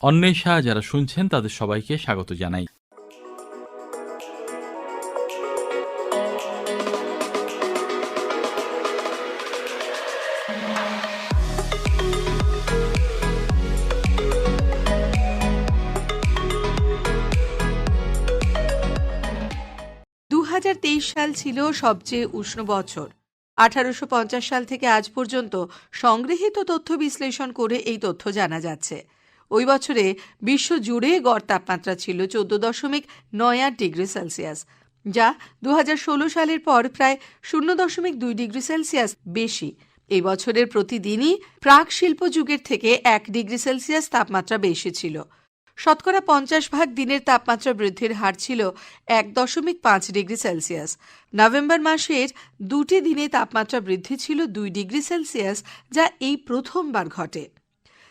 অন্বেষা যারা শুনছেন, তাদের সবাইকে স্বাগত জানাই। সাল ছিল সবচেয়ে উষ্ণ বছর। আঠারোশ পঞ্চাশ সাল থেকে আজ পর্যন্ত সংগৃহীত তথ্য বিশ্লেষণ করে এই তথ্য জানা যাচ্ছে। ওই বছরে বিশ্ব জুড়ে গড় তাপমাত্রা ছিল চোদ্দ দশমিক নয় আট ডিগ্রি সেলসিয়াস, যা দু হাজার ষোলো সালের পর প্রায় শূন্য দশমিক দুই ডিগ্রি সেলসিয়াস বেশি। এই বছরের প্রতিদিনই প্রাক শিল্প যুগের থেকে এক ডিগ্রি সেলসিয়াস তাপমাত্রা বেশি ছিল। শতকরা পঞ্চাশ ভাগ দিনের তাপমাত্রা বৃদ্ধির হার ছিল এক দশমিক পাঁচ ডিগ্রি সেলসিয়াস। নভেম্বর মাসের দুটি দিনে তাপমাত্রা বৃদ্ধি ছিল দুই ডিগ্রি সেলসিয়াস, যা এই প্রথমবার ঘটে।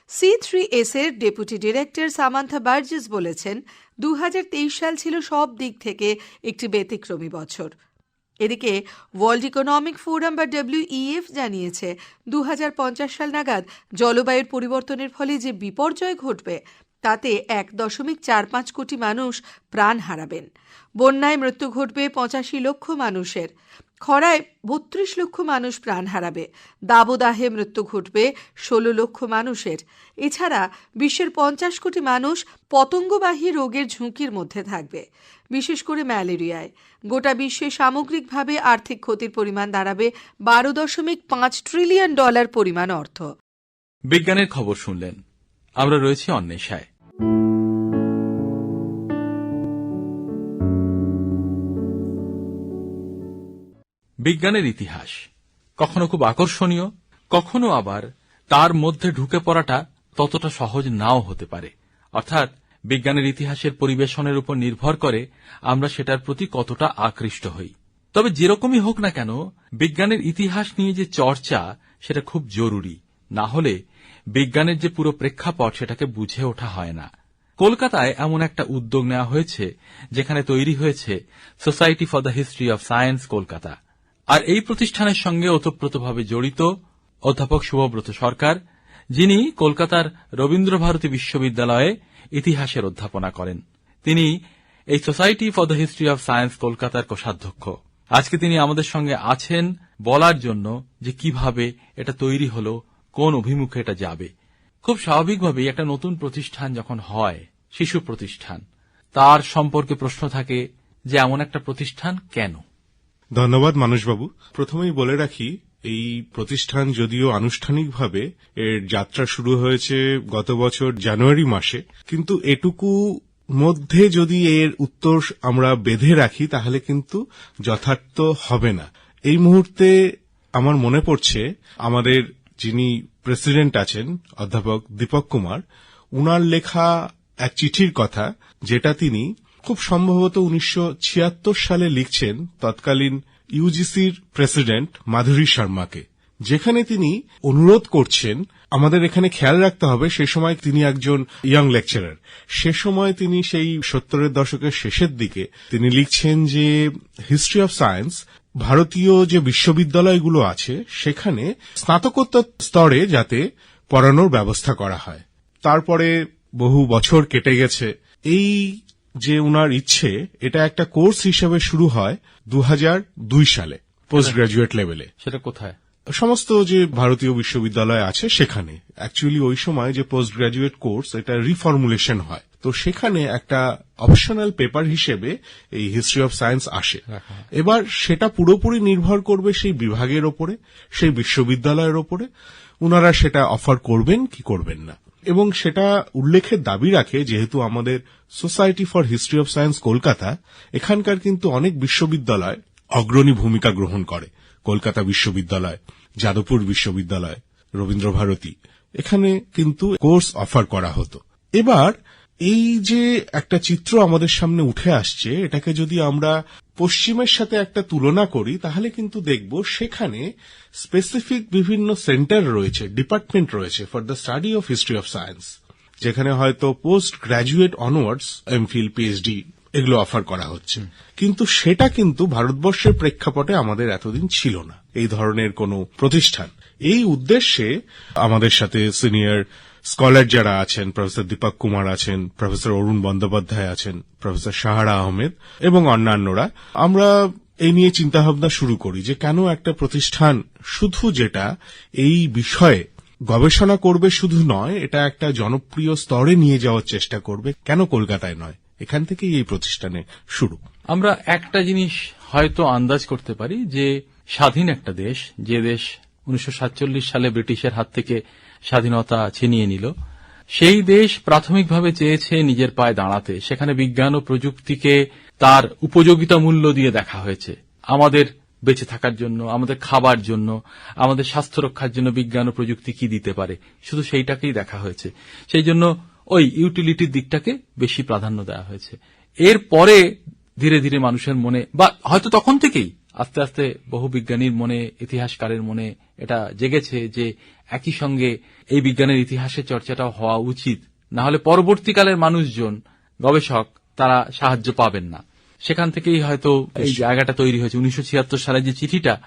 সি থ্রি এস এর ডেপুটি ডিরেক্টর সামান্থা বার্জেস বলেছেন, দুহাজার তেইশ সাল ছিল সব দিক থেকে একটি ব্যতিক্রমী বছর। এদিকে ওয়ার্ল্ড ইকোনমিক ফোরাম বা ডব্লিউইএফ জানিয়েছে দু হাজার পঞ্চাশ সাল নাগাদ জলবায়ুর পরিবর্তনের ফলে যে বিপর্যয় ঘটবে, তাতে এক দশমিক চার পাঁচ কোটি মানুষ প্রাণ হারাবেন। বন্যায় মৃত্যু ঘটবে পঁচাশি লক্ষ মানুষের। খরায় বত্রিশ লক্ষ মানুষ প্রাণ হারাবে। দাবদাহে মৃত্যু ঘটবে ষোলো লক্ষ মানুষের। এছাড়া বিশ্বের পঞ্চাশ কোটি মানুষ পতঙ্গবাহী রোগের ঝুঁকির মধ্যে থাকবে, বিশেষ করে ম্যালেরিয়ায়। গোটা বিশ্বে সামগ্রিকভাবে আর্থিক ক্ষতির পরিমাণ দাঁড়াবে বারো দশমিক পাঁচ ট্রিলিয়ন ডলার পরিমাণ অর্থ। বিজ্ঞানের খবর শুনলেন। আমরা রয়েছি অন্বেষায়। বিজ্ঞানের ইতিহাস। কখনো খুব আকর্ষণীয়, কখনো আবার তার মধ্যে ঢুকে পড়াটা ততটা সহজ নাও হতে পারে। অর্থাৎ বিজ্ঞানের ইতিহাসের পরিবেশনের উপর নির্ভর করে আমরা সেটার প্রতি কতটা আকৃষ্ট হই। তবে যেরকমই হোক না কেন, বিজ্ঞানের ইতিহাস নিয়ে যে চর্চা, সেটা খুব জরুরি। না হলে বিজ্ঞানের যে পুরো প্রেক্ষাপট, সেটাকে বুঝে ওঠা হয় না। কলকাতায় এমন একটা উদ্যোগ নেওয়া হয়েছে, যেখানে তৈরি হয়েছে society for the history of science Kolkata. আর এই প্রতিষ্ঠানের সঙ্গে ওতপ্রোতভাবে জড়িত অধ্যাপক শুভব্রত সরকার, যিনি কলকাতার রবীন্দ্রভারতী বিশ্ববিদ্যালয়ে ইতিহাসের অধ্যাপনা করেন। তিনি এই society for the history of science কলকাতার কোষাধ্যক্ষ। আজকে তিনি আমাদের সঙ্গে আছেন বলার জন্য যে কীভাবে এটা তৈরি হলো, কোন অভিমুখে এটা যাবে। খুব স্বাভাবিকভাবেই একটা নতুন প্রতিষ্ঠান যখন হয়, শিশু প্রতিষ্ঠান, তার সম্পর্কে প্রশ্ন থাকে যে এমন একটা প্রতিষ্ঠান কেন? ধন্যবাদ, মানুষবাবু। প্রথমেই বলে রাখি, এই প্রতিষ্ঠান যদিও আনুষ্ঠানিকভাবে এর যাত্রা শুরু হয়েছে গত বছর জানুয়ারি মাসে, কিন্তু এটুকু মধ্যে যদি এর উত্তর আমরা বেঁধে রাখি, তাহলে কিন্তু যথার্থ হবে না। এই মুহূর্তে আমার মনে পড়ছে, আমাদের যিনি প্রেসিডেন্ট আছেন, অধ্যাপক দীপক কুমার, উনার লেখা এক চিঠির কথা, যেটা তিনি খুব সম্ভবত উনিশশো ছিয়াত্তর সালে লিখছেন তৎকালীন ইউজিসির প্রেসিডেন্ট মাধুরী শর্মাকে, যেখানে তিনি অনুরোধ করছেন, আমাদের এখানে খেয়াল রাখতে হবে, সে সময় তিনি একজন ইয়াং লেকচারার সে সময় তিনি সেই সত্তরের দশকের শেষের দিকে তিনি লিখছেন যে হিস্ট্রি অফ সায়েন্স ভারতীয় যে বিশ্ববিদ্যালয়গুলো আছে, সেখানে স্নাতকোত্তর স্তরে যাতে পড়ানোর ব্যবস্থা করা হয়। তারপরে বহু বছর কেটে গেছে। এই যে উনার ইচ্ছে এটা একটা কোর্স হিসেবে শুরু হয় দু হাজার দুই সালে পোস্ট গ্রাজুয়েট লেভেলে। সেটা কোথায়? সমস্ত যে ভারতীয় বিশ্ববিদ্যালয় আছে সেখানে। অ্যাকচুয়ালি ওই সময় যে পোস্ট গ্রাজুয়েট কোর্স এটা রিফর্মুলেশন হয়। তো সেখানে একটা অপশনাল পেপার হিসেবে এই হিস্ট্রি অফ সায়েন্স আসে। এবার সেটা পুরোপুরি নির্ভর করবে সেই বিভাগের ওপরে সেই বিশ্ববিদ্যালয়ের ওপরে। উনারা সেটা অফার করবেন কি করবেন না। এবং সেটা উল্লেখের দাবি রাখে, যেহেতু আমাদের society for history of science Kolkata, এখানকার কিন্তু অনেক বিশ্ববিদ্যালয় অগ্রণী ভূমিকা গ্রহণ করে। কলকাতা বিশ্ববিদ্যালয়, যাদবপুর বিশ্ববিদ্যালয় রবীন্দ্রভারতী এখানে কিন্তু কোর্স অফার করা হতো। এবার এই যে একটা চিত্র আমাদের সামনে উঠে আসছে, এটাকে যদি আমরা পশ্চিমের সাথে একটা তুলনা করি, তাহলে কিন্তু দেখব সেখানে স্পেসিফিক বিভিন্ন সেন্টার রয়েছে ডিপার্টমেন্ট রয়েছে for the study of history of science যেখানে হয়তো post graduate onwards MPhil PhD এগুলো অফার করা হচ্ছে। কিন্তু সেটা কিন্তু ভারতবর্ষের প্রেক্ষাপটে আমাদের এতদিন ছিল না, এই ধরনের কোনো প্রতিষ্ঠান। এই উদ্দেশ্যে আমাদের সাথে সিনিয়র স্কলার যারা আছেন, প্রফেসর দীপক কুমার আছেন, প্রফেসর অরুণ বন্দ্যোপাধ্যায় আছেন, প্রফেসর সাহারা আহমেদ এবং অন্যান্যরা, আমরা এই নিয়ে চিন্তাভাবনা শুরু করি যে কেন একটা প্রতিষ্ঠান শুধু যেটা এই বিষয়ে গবেষণা করবে শুধু নয়, এটা একটা জনপ্রিয় স্তরে নিয়ে যাওয়ার চেষ্টা করবে। কেন কলকাতায় নয়? এখান থেকেই এই প্রতিষ্ঠানে শুরু। আমরা একটা জিনিস হয়তো আন্দাজ করতে পারি যে স্বাধীন একটা দেশ, যে দেশ উনিশশো সাতচল্লিশ সালে ব্রিটিশের হাত থেকে স্বাধীনতা ছিনিয়ে নিল। সেই দেশ প্রাথমিকভাবে চেয়েছে নিজের পায়ে দাঁড়াতে। সেখানে বিজ্ঞান ও প্রযুক্তিকে তার উপযোগিতা মূল্য দিয়ে দেখা হয়েছে। আমাদের বেঁচে থাকার জন্য, আমাদের খাবার জন্য, আমাদের স্বাস্থ্য রক্ষার জন্য বিজ্ঞান ও প্রযুক্তি কি দিতে পারে? শুধু সেইটাকেই দেখা হয়েছে। সেই জন্য ওই ইউটিলিটির দিকটাকে বেশি প্রাধান্য দেওয়া হয়েছে। এরপরে ধীরে ধীরে মানুষের মনে বা হয়তো তখন থেকেই আস্তে আস্তে বহু বিজ্ঞানীর মনে ইতিহাসকারের মনে এটা জেগেছে যে একই সঙ্গে এই বিজ্ঞানের ইতিহাসের চর্চাটাও হওয়া উচিত। না হলে পরবর্তীকালের মানুষজন গবেষক তারা সাহায্য পাবেন না। সেখান থেকেই হয়তো এই জায়গাটা তৈরি হয়েছে। উনিশশো ছিয়াত্তর সালে যে চিঠিটা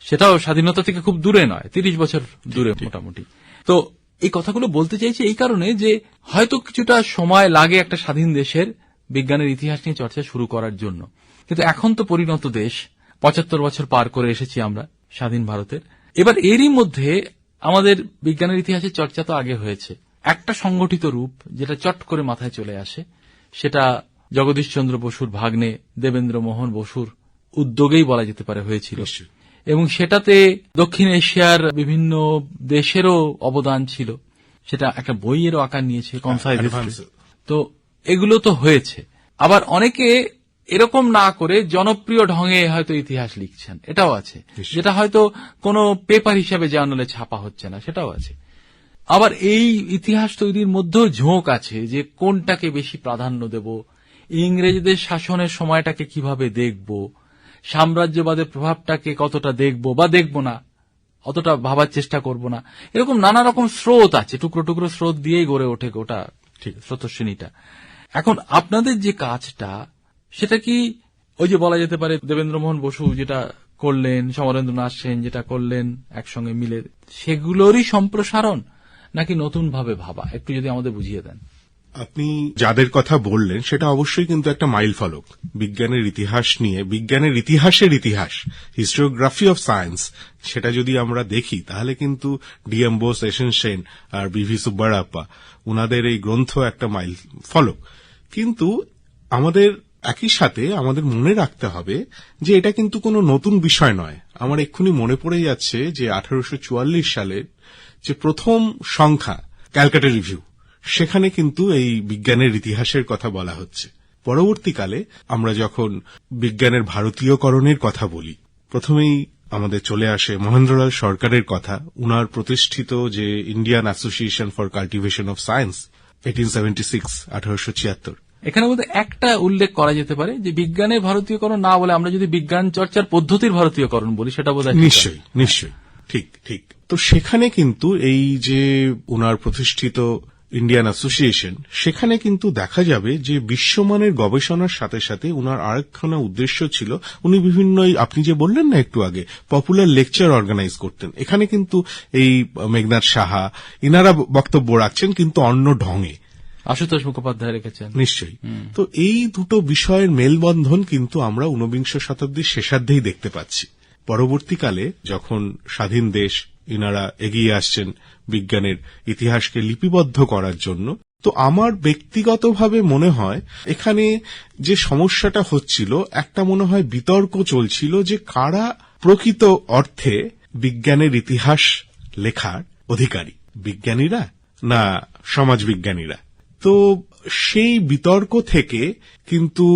সেটাও স্বাধীনতা থেকে খুব দূরে নয় তিরিশ বছর দূরে মোটামুটি। তো এই কথাগুলো বলতে চাইছি এই কারণে যে হয়তো কিছুটা সময় লাগে একটা স্বাধীন দেশের বিজ্ঞানের ইতিহাস নিয়ে চর্চা শুরু করার জন্য। কিন্তু এখন তো পরিণত দেশ পঁচাত্তর বছর পার করে এসেছি আমরা স্বাধীন ভারতের। এবার এরই মধ্যে আমাদের বিজ্ঞানের ইতিহাসে চর্চা তো আগে হয়েছে। একটা সংগঠিত রূপ যেটা চট করে মাথায় চলে আসে সেটা জগদীশচন্দ্র বসুর ভাগ্নে দেবেন্দ্র মোহন বসুর উদ্যোগেই বলা যেতে পারে হয়েছিল। এবং সেটাতে দক্ষিণ এশিয়ার বিভিন্ন দেশেরও অবদান ছিল। সেটা একটা বইয়েরও আকার নিয়েছে। কনসাইজ তো এগুলো তো হয়েছে। আবার অনেকে এরকম না করে জনপ্রিয় ঢঙে হয়তো ইতিহাস লিখছেন। এটাও আছে। যেটা হয়তো কোনো পেপার হিসাবে জার্নালে ছাপা হচ্ছে না সেটাও আছে। আবার এই ইতিহাস তৈরির মধ্যেও ঝোঁক আছে যে কোনটাকে বেশি প্রাধান্য দেব ইংরেজদের শাসনের সময়টাকে কীভাবে দেখব সাম্রাজ্যবাদের প্রভাবটাকে কতটা দেখব বা দেখব না অতটা ভাবার চেষ্টা করব না। এরকম নানা রকম স্রোত আছে টুকরো টুকরো স্রোত দিয়েই গড়ে ওঠে গোটা ঠিক স্রোতশ্রেণীটা। এখন আপনাদের যে কাজটা সেটা কি ওই যে বলা যেতে পারে দেবেন্দ্রমোহন বসু যেটা করলেন, সমরেন্দ্রনাথ সেন যেটা করলেন, একসঙ্গে মিলে, সেগুলোরই সম্প্রসারণ নাকি নতুন ভাবে? ভাবা একটু যদি আমাদের বুঝিয়ে দেন। আপনি যাদের কথা বললেন, সেটা অবশ্যই কিন্তু একটা মাইল ফলক। বিজ্ঞানের ইতিহাস নিয়ে, বিজ্ঞানের ইতিহাসের ইতিহাস, হিস্টোগ্রাফি অফ সায়েন্স, সেটা যদি আমরা দেখি, তাহলে কিন্তু D M Bose S N Sen আর বিভি সুব্বারাপ্পা, উনাদের এই গ্রন্থ একটা মাইল ফলক। কিন্তু আমাদের একই সাথে আমাদের মনে রাখতে হবে যে এটা কিন্তু কোনো নতুন বিষয় নয়। আমার এক্ষুনি মনে পড়ে যাচ্ছে যে আঠারোশো চুয়াল্লিশ সালের যে প্রথম সংখ্যা, ক্যালকাটা রিভিউ, সেখানে কিন্তু এই বিজ্ঞানের ইতিহাসের কথা বলা হচ্ছে। পরবর্তীকালে আমরা যখন বিজ্ঞানের ভারতীয়করণের কথা বলি, প্রথমেই আমাদের চলে আসে মহেন্দ্রলাল সরকারের কথা, উনার প্রতিষ্ঠিত যে Indian association for cultivation of science eighteen seventy six আঠারোশো ছিয়াত্তর। এখানে মধ্যে একটা উল্লেখ করা যেতে পারে যে বিজ্ঞানের ভারতীয়করণ না বলে আমরা যদি বিজ্ঞান চর্চার পদ্ধতির ভারতীয়করণ বলি, সেটা বোধ নিশ্চয়ই নিশ্চয়ই। ঠিক ঠিক। তো সেখানে কিন্তু এই যে উনার প্রতিষ্ঠিত ইন্ডিয়ান অ্যাসোসিয়েশন সেখানে কিন্তু দেখা যাবে যে বিশ্বমানের গবেষণার সাথে সাথে উনার আরেকখানা উদ্দেশ্য ছিল, উনি বিভিন্ন আপনি যে বললেন না একটু আগে পপুলার লেকচার অর্গানাইজ করতেন। এখানে কিন্তু এই মেঘনাথ সাহা, ইনারা বক্তব্য রাখছেন কিন্তু অন্য ঢঙে। আশুতোষ মুখোপাধ্যায় রেখেছেন। নিশ্চয়ই। তো এই দুটো বিষয়ের মেলবন্ধন কিন্তু আমরা ঊনবিংশ শতাব্দীর শেষার্ধেই দেখতে পাচ্ছি। পরবর্তীকালে যখন স্বাধীন দেশ ইনারা এগিয়ে আসছেন বিজ্ঞানের ইতিহাসকে লিপিবদ্ধ করার জন্য তো আমার ব্যক্তিগতভাবে মনে হয় এখানে যে সমস্যাটা হচ্ছিল একটা মনে হয় বিতর্ক চলছিল যে কারা প্রকৃত অর্থে বিজ্ঞানের ইতিহাস লেখার অধিকারী? বিজ্ঞানীরা না সমাজবিজ্ঞানীরা? তো সেই বিতর্ক থেকে কিন্তু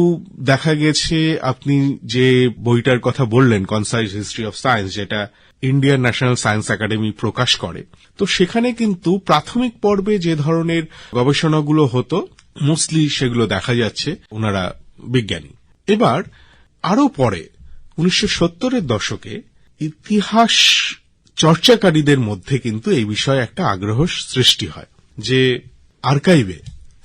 দেখা গেছে আপনি যে বইটার কথা বললেন কনসাইজ হিস্ট্রি অফ সায়েন্স যেটা ইন্ডিয়ান ন্যাশনাল সায়েন্স একাডেমি প্রকাশ করে, তো সেখানে কিন্তু প্রাথমিক পর্বে যে ধরনের গবেষণাগুলো হতো মোস্টলি সেগুলো দেখা যাচ্ছে ওনারা বিজ্ঞানী। এবার আরও পরে, উনিশশো সত্তরের দশকে ইতিহাস চর্চাকারীদের মধ্যে কিন্তু এই বিষয়ে একটা আগ্রহ সৃষ্টি হয়, যে আর্কাইভে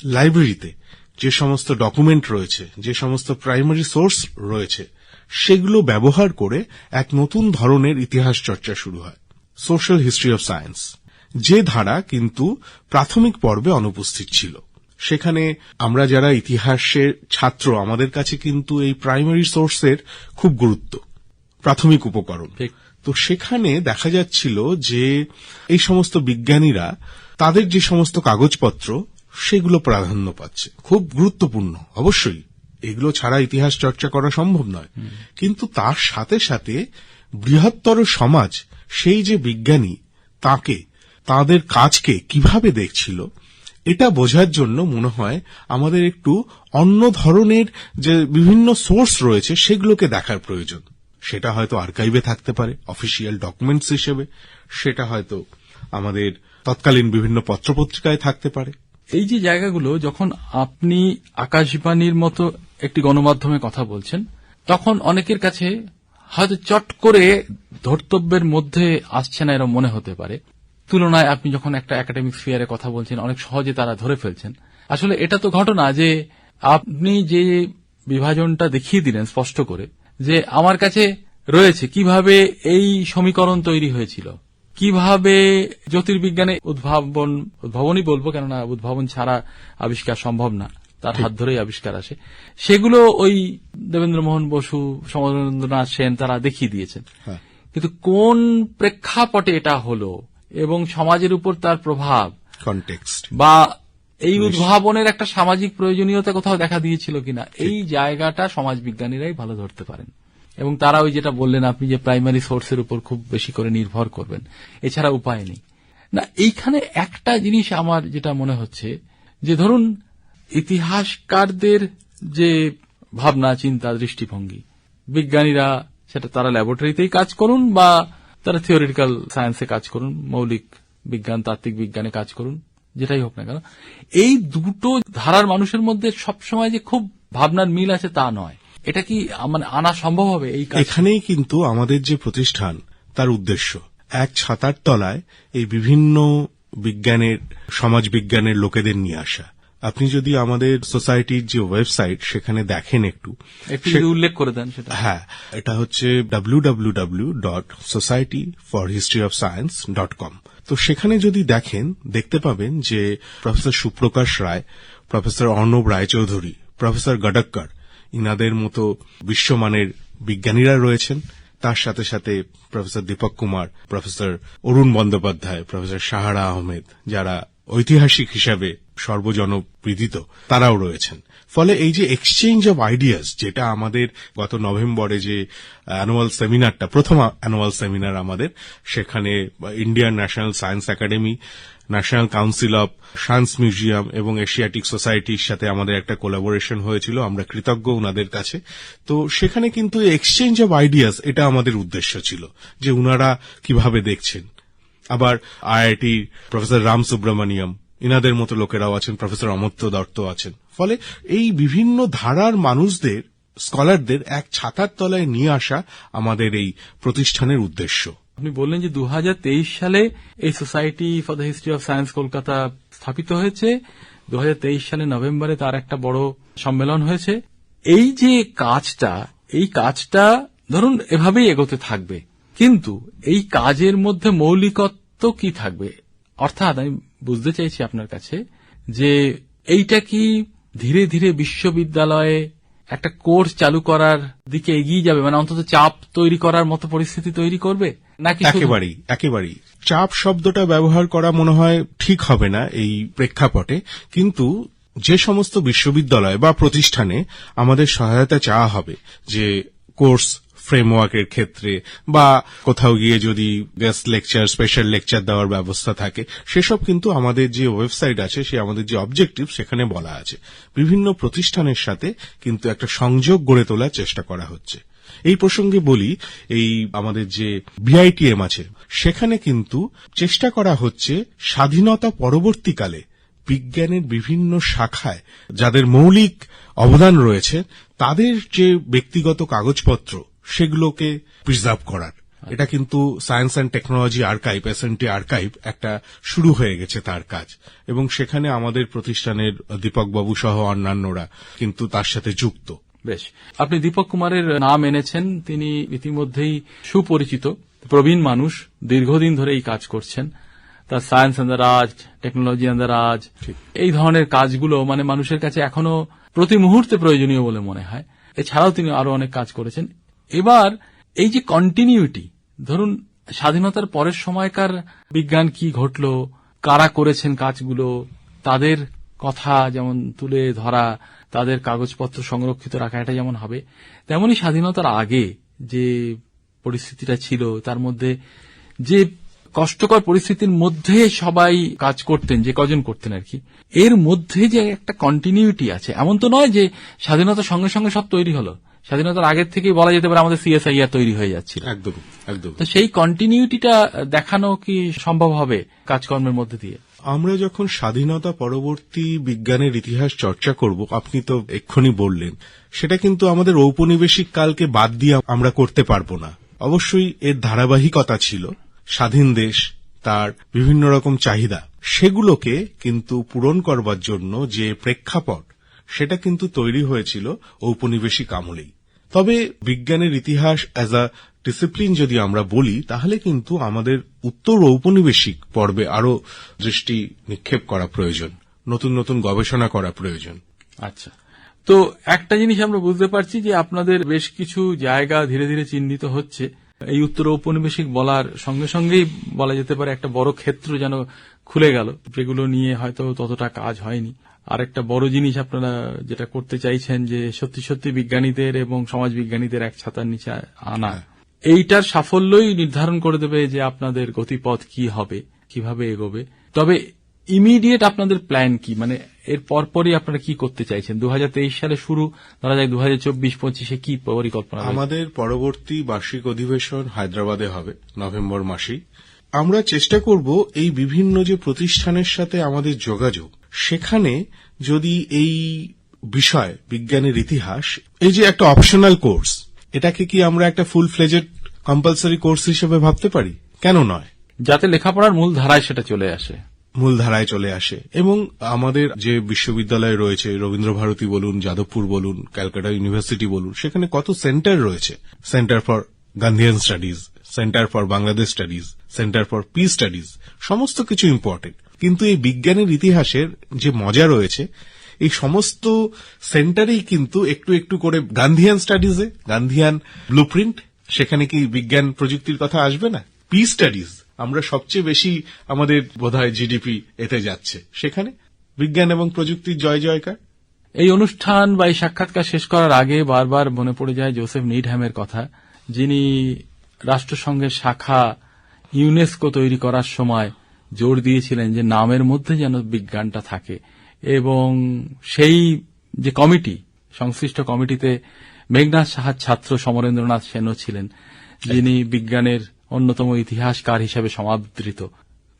লাইব্রেরিতে যে সমস্ত ডকুমেন্ট রয়েছে যে সমস্ত প্রাইমারি সোর্স রয়েছে সেগুলো ব্যবহার করে এক নতুন ধরনের ইতিহাস চর্চা শুরু হয় সোশ্যাল হিস্ট্রি অফ সায়েন্স যে ধারা কিন্তু প্রাথমিক পর্বে অনুপস্থিত ছিল। সেখানে আমরা যারা ইতিহাসের ছাত্র আমাদের কাছে কিন্তু এই প্রাইমারি সোর্সের খুব গুরুত্ব প্রাথমিক উপকরণ। তো সেখানে দেখা যাচ্ছিল যে এই সমস্ত বিজ্ঞানীরা তাদের যে সমস্ত কাগজপত্র সেগুলো প্রাধান্য পাচ্ছে। খুব গুরুত্বপূর্ণ অবশ্যই। এগুলো ছাড়া ইতিহাস চর্চা করা সম্ভব নয়। কিন্তু তার সাথে সাথে বৃহত্তর সমাজ সেই যে বিজ্ঞানী তাকে তাদের কাজকে কীভাবে দেখছিল এটা বোঝার জন্য মনে হয় আমাদের একটু অন্য ধরনের যে বিভিন্ন সোর্স রয়েছে সেগুলোকে দেখার প্রয়োজন। সেটা হয়তো আর্কাইভে থাকতে পারে অফিসিয়াল ডকুমেন্টস হিসেবে। সেটা হয়তো আমাদের তৎকালীন বিভিন্ন পত্রপত্রিকায় থাকতে পারে। এই যে জায়গাগুলো, যখন আপনি আকাশবাণীর মতো একটি গণমাধ্যমে কথা বলছেন, তখন অনেকের কাছে হয়তো চট করে ধর্তব্যের মধ্যে আসছে না এরকম মনে হতে পারে। তুলনায় আপনি যখন একটা একাডেমিক স্ফিয়ারে কথা বলছেন, অনেক সহজে তারা ধরে ফেলছেন। আসলে এটা তো ঘটনা যে, আপনি যে বিভাজনটা দেখিয়ে দিলেন স্পষ্ট করে, যে আমার কাছে রয়েছে কীভাবে এই সমীকরণ তৈরি হয়েছিল। কীভাবে জ্যোতির্বিজ্ঞানে উদ্ভাবন উদ্ভাবনই বলব কেননা উদ্ভাবন ছাড়া আবিষ্কার সম্ভব না। তার হাত ধরেই আবিষ্কার আসে। সেগুলো ওই দেবেন্দ্র মোহন বসু সমরেন্দ্রনাথ সেন তারা দেখিয়ে দিয়েছেন। হ্যাঁ। কিন্তু কোন প্রেক্ষাপটে এটা হলো এবং সমাজের উপর তার প্রভাব কনটেক্সট বা এই উদ্ভাবনের একটা সামাজিক প্রয়োজনীয়তা কোথাও দেখা দিয়েছিল কিনা এই জায়গাটা সমাজবিজ্ঞানীরাই ভালো ধরতে পারেন। এবং তারা ওই যেটা বললেন আপনি যে প্রাইমারি সোর্সের উপর খুব বেশি করে নির্ভর করবেন, এছাড়া উপায় নেই। না, এইখানে একটা জিনিস আমার যেটা মনে হচ্ছে, যে ধরুন ইতিহাসকারদের যে ভাবনা, চিন্তা, দৃষ্টিভঙ্গি, বিজ্ঞানীরা সেটা তারা ল্যাবরেটরিতেই কাজ করুন বা তারা থিওরিটিক্যাল সায়েন্সে কাজ করুন, মৌলিক বিজ্ঞান, তাত্ত্বিক বিজ্ঞানে কাজ করুন, যেটাই হোক না কেন। এই দুটো ধারার মানুষের মধ্যে সবসময় যে খুব ভাবনার মিল আছে তা নয়। এটা কি মানে আনা সম্ভব হবে এই এখানেই কিন্তু আমাদের যে প্রতিষ্ঠান তার উদ্দেশ্য। এক ছাতার তলায় এই বিভিন্ন বিজ্ঞানের সমাজ বিজ্ঞানের লোকেদের নিয়ে আসা। আপনি যদি আমাদের সোসাইটির যে ওয়েবসাইট সেখানে দেখেন একটু উল্লেখ করে দেন সেটা। হ্যাঁ এটা হচ্ছে www.society dot society for history of science dot com তো সেখানে যদি দেখেন দেখতে পাবেন যে professor Suprakash Ray professor Arnab Raychaudhuri professor Godkar ইনাদের মতো বিশ্বমানের বিজ্ঞানীরা রয়েছেন। তার সাথে সাথে professor Deepak Kumar, professor Arun Bandyopadhyay, professor Sahara Ahmed, যারা ঐতিহাসিক হিসাবে সর্বজনবিদিত তারাও রয়েছেন। ফলে এই যে এক্সচেঞ্জ অফ আইডিয়াস যেটা আমাদের গত নভেম্বরে যে অ্যানুয়াল সেমিনারটা প্রথম অ্যানুয়াল সেমিনার আমাদের, সেখানে Indian national science academy national council of science museum এবং এশিয়াটিক সোসাইটির সাথে আমাদের একটা কোলাবোরেশন হয়েছিল, আমরা কৃতজ্ঞ ওনাদের কাছে। তো সেখানে কিন্তু এক্সচেঞ্জ অফ আইডিয়াস এটা আমাদের উদ্দেশ্য ছিল, যে উনারা কীভাবে দেখছেন। আবার আইআইটি প্রফেসর রাম সুব্রমণিয়ম ইনাদের মতো লোকেরাও আছেন প্রফেসর অমর্ত্য দত্ত আছেন। ফলে এই বিভিন্ন ধারার মানুষদের স্কলারদের এক ছাতার তলায় নিয়ে আসা আমাদের এই প্রতিষ্ঠানের উদ্দেশ্য। আপনি বললেন যে দু হাজার তেইশ সালে এই society for the history of science Kolkata স্থাপিত হয়েছে। দু হাজার তেইশ সালে নভেম্বরে তার একটা বড় সম্মেলন হয়েছে। এই যে কাজটা, এই কাজটা ধরুন এভাবেই এগোতে থাকবে। কিন্তু এই কাজের মধ্যে মৌলিকত্ব কি থাকবে? অর্থাৎ আমি বুঝতে চাইছি আপনার কাছে যে এইটা কি ধীরে ধীরে বিশ্ববিদ্যালয়ে একটা কোর্স চালু করার দিকে এগিয়ে যাবে? মানে অন্তত চাপ তৈরি করার মতো পরিস্থিতি তৈরি করবে? নাকি একেবারেই একেবারেই। চাপ শব্দটা ব্যবহার করা মনে হয় ঠিক হবে না এই প্রেক্ষাপটে, কিন্তু যে সমস্ত বিশ্ববিদ্যালয় বা প্রতিষ্ঠানে আমাদের সহায়তা চাওয়া হবে, যে কোর্স ফ্রেমওয়ার্কের ক্ষেত্রে বা কোথাও গিয়ে যদি গেস্ট লেকচার, স্পেশাল লেকচার দেওয়ার ব্যবস্থা থাকে, সেসব কিন্তু আমাদের যে ওয়েবসাইট আছে, সে আমাদের যে অবজেক্টিভ সেখানে বলা আছে। বিভিন্ন প্রতিষ্ঠানের সাথে কিন্তু একটা সংযোগ গড়ে তোলার চেষ্টা করা হচ্ছে। এই প্রসঙ্গে বলি, এই আমাদের যে বিআইটিএম আছে, সেখানে কিন্তু চেষ্টা করা হচ্ছে স্বাধীনতা পরবর্তীকালে বিজ্ঞানের বিভিন্ন শাখায় যাদের মৌলিক অবদান রয়েছে, তাদের যে ব্যক্তিগত কাগজপত্র, সেগুলোকে প্রিজার্ভ করার। এটা কিন্তু science and technology archive SNT archive একটা শুরু হয়ে গেছে তার কাজ। এবং সেখানে আমাদের প্রতিষ্ঠানের দীপকবাবু সহ অন্যান্যরা কিন্তু তার সাথে যুক্ত। বেশ। আপনি দীপক কুমারের নাম এনেছেন তিনি ইতিমধ্যেই সুপরিচিত প্রবীণ মানুষ দীর্ঘদিন ধরে এই কাজ করছেন। তার science and the Raj technology and the Raj এই ধরনের কাজগুলো মানে মানুষের কাছে এখনও প্রতি মুহূর্তে প্রয়োজনীয় বলে মনে হয়। এছাড়াও তিনি আরও অনেক কাজ করেছেন। এবার এই যে কন্টিনিউটি ধরুন স্বাধীনতার পরের সময়কার বিজ্ঞান কি ঘটলো কারা করেছেন কাজগুলো তাদের কথা যেমন তুলে ধরা তাদের কাগজপত্র সংরক্ষিত রাখা, এটা যেমন হবে তেমনই স্বাধীনতার আগে যে পরিস্থিতিটা ছিল, তার মধ্যে যে কষ্টকর পরিস্থিতির মধ্যে সবাই কাজ করতেন, যে কজন করতেন আর কি, এর মধ্যে যে একটা কন্টিনিউটি আছে, এমন তো নয় যে স্বাধীনতার সঙ্গে সঙ্গে সব তৈরি হলো। স্বাধীনতার আগের থেকেই বলা যেতে পারে আমাদের সিএসআইআর তৈরি হয়ে যাচ্ছিল। একদম একদম। তো সেই কন্টিনিউটিটা দেখানো কি সম্ভব হবে কাজকর্মের মধ্যে দিয়ে? আমরা যখন স্বাধীনতা পরবর্তী বিজ্ঞানের ইতিহাস চর্চা করব আপনি তো এক্ষুনি বললেন সেটা কিন্তু আমাদের ঔপনিবেশিক কালকে বাদ দিয়ে আমরা করতে পারব না। অবশ্যই এর ধারাবাহিকতা ছিল স্বাধীন দেশ তার বিভিন্ন রকম চাহিদা সেগুলোকে কিন্তু পূরণ করবার জন্য যে প্রেক্ষাপট সেটা কিন্তু তৈরি হয়েছিল ঔপনিবেশিক আমলেই। তবে বিজ্ঞানের ইতিহাস অ্যাজ আ ডিসিপ্লিন যদি আমরা বলি, তাহলে কিন্তু আমাদের উত্তর ঔপনিবেশিক পর্বে আরও দৃষ্টি নিক্ষেপ করা প্রয়োজন, নতুন নতুন গবেষণা করা প্রয়োজন। আচ্ছা। তো একটা জিনিস আমরা বুঝতে পারছি যে আপনাদের বেশ কিছু জায়গা ধীরে ধীরে চিহ্নিত হচ্ছে। এই উত্তর ঔপনিবেশিক বলার সঙ্গে সঙ্গেই বলা যেতে পারে একটা বড় ক্ষেত্র যেন খুলে গেল। যেগুলো নিয়ে হয়তো ততটা কাজ হয়নি। আর একটা বড় জিনিস আপনারা যেটা করতে চাইছেন যে সত্যি সত্যি বিজ্ঞানীদের এবং সমাজ বিজ্ঞানীদের এক ছাতার নিচে আনা। এইটার সাফল্যই নির্ধারণ করে দেবে যে আপনাদের গতিপথ কি হবে কীভাবে এগোবে। তবে ইমিডিয়েট আপনাদের প্ল্যান কি? মানে এর পরপরই আপনারা কি করতে চাইছেন? দু হাজার তেইশ সালে শুরু ধরা যায় দু হাজার চব্বিশ পঁচিশে কি পরিকল্পনা? আমাদের পরবর্তী বার্ষিক অধিবেশন হায়দ্রাবাদে হবে নভেম্বর মাসেই। আমরা চেষ্টা করব এই বিভিন্ন যে প্রতিষ্ঠানের সাথে আমাদের যোগাযোগ সেখানে যদি এই বিষয় বিজ্ঞানের ইতিহাস এই যে একটা অপশনাল কোর্স এটাকে কি আমরা একটা ফুল ফ্লেজেড কম্পালসারি কোর্স হিসেবে ভাবতে পারি? কেন নয়? যাতে লেখাপড়ার মূল ধারায় সেটা চলে আসে। মূল ধারায় চলে আসে। এবং আমাদের যে বিশ্ববিদ্যালয় রয়েছে রবীন্দ্র ভারতী বলুন যাদবপুর বলুন ক্যালকাটা ইউনিভার্সিটি বলুন সেখানে কত সেন্টার রয়েছে? Centre for Gandhian studies centre for Bangladesh studies centre for peace studies সমস্ত কিছু ইম্পর্টেন্ট কিন্তু এই বিজ্ঞানের ইতিহাসের যে মজা রয়েছে, এই সমস্ত সেন্টারেই কিন্তু একটু একটু করে গান্ধিয়ান স্টাডিজে গান্ধিয়ান ব্লুপ্রিন্ট সেখানে কি বিজ্ঞান প্রযুক্তির কথা আসবে না? পি স্টাডিজ আমরা সবচেয়ে বেশি আমাদের বোধহয় জিডিপি এতে যাচ্ছে। সেখানে বিজ্ঞান এবং প্রযুক্তির জয় জয়কার। এই অনুষ্ঠান বা এই সাক্ষাৎকার শেষ করার আগে বারবার মনে পড়ে যায় জোসেফ নিডহ্যামের কথা, যিনি রাষ্ট্রসংঘের শাখা ইউনেস্কো তৈরি করার সময় জোর দিয়েছিলেন যে নামের মধ্যে যেন বিজ্ঞানটা থাকে। এবং সেই যে কমিটি, সংশ্লিষ্ট কমিটিতে মেঘনাথ সাহার ছাত্র সমরেন্দ্রনাথ সেনও ছিলেন, যিনি বিজ্ঞানের অন্যতম ইতিহাসকার হিসেবে সমাদৃত।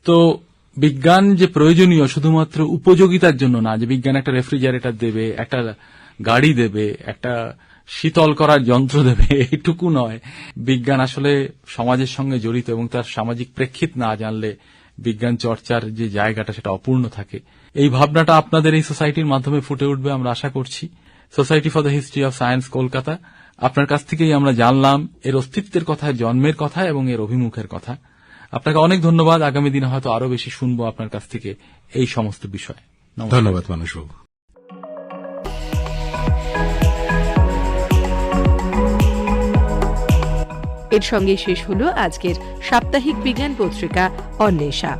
তো বিজ্ঞান যে প্রয়োজনীয় শুধুমাত্র উপযোগিতার জন্য না, যে বিজ্ঞান একটা রেফ্রিজারেটর দেবে, একটা গাড়ি দেবে, একটা শীতল করার যন্ত্র দেবে এইটুকু নয়। বিজ্ঞান আসলে সমাজের সঙ্গে জড়িত এবং তার সামাজিক প্রেক্ষিত না জানলে বিজ্ঞান চর্চার যে জায়গাটা, সেটা অপূর্ণ থাকে। এই ভাবনাটা আপনাদের এই সোসাইটির মাধ্যমে ফুটে উঠবে আমরা আশা করছি। Society for the history of science, Kolkata. আপনার কাছ থেকেই আমরা জানলাম এর অস্তিত্বের কথা, জন্মের কথা এবং এর অভিমুখের কথা। আপনাকে অনেক ধন্যবাদ। আগামী দিনে হয়তো আরও বেশি শুনব আপনার কাছ থেকে এই সমস্ত বিষয়। ধন্যবাদ, মানুষবাবু। এর সঙ্গে শেষ হলো আজকের সাপ্তাহিক বিজ্ঞান পত্রিকা অন্বেষা।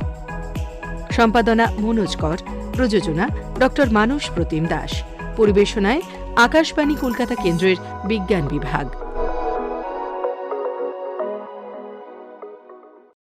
সম্পাদনা মনোজ কর, প্রযোজনা ড মানস প্রতিম দাস। পরিবেশনায় আকাশবাণী কলকাতা কেন্দ্রের বিজ্ঞান বিভাগ।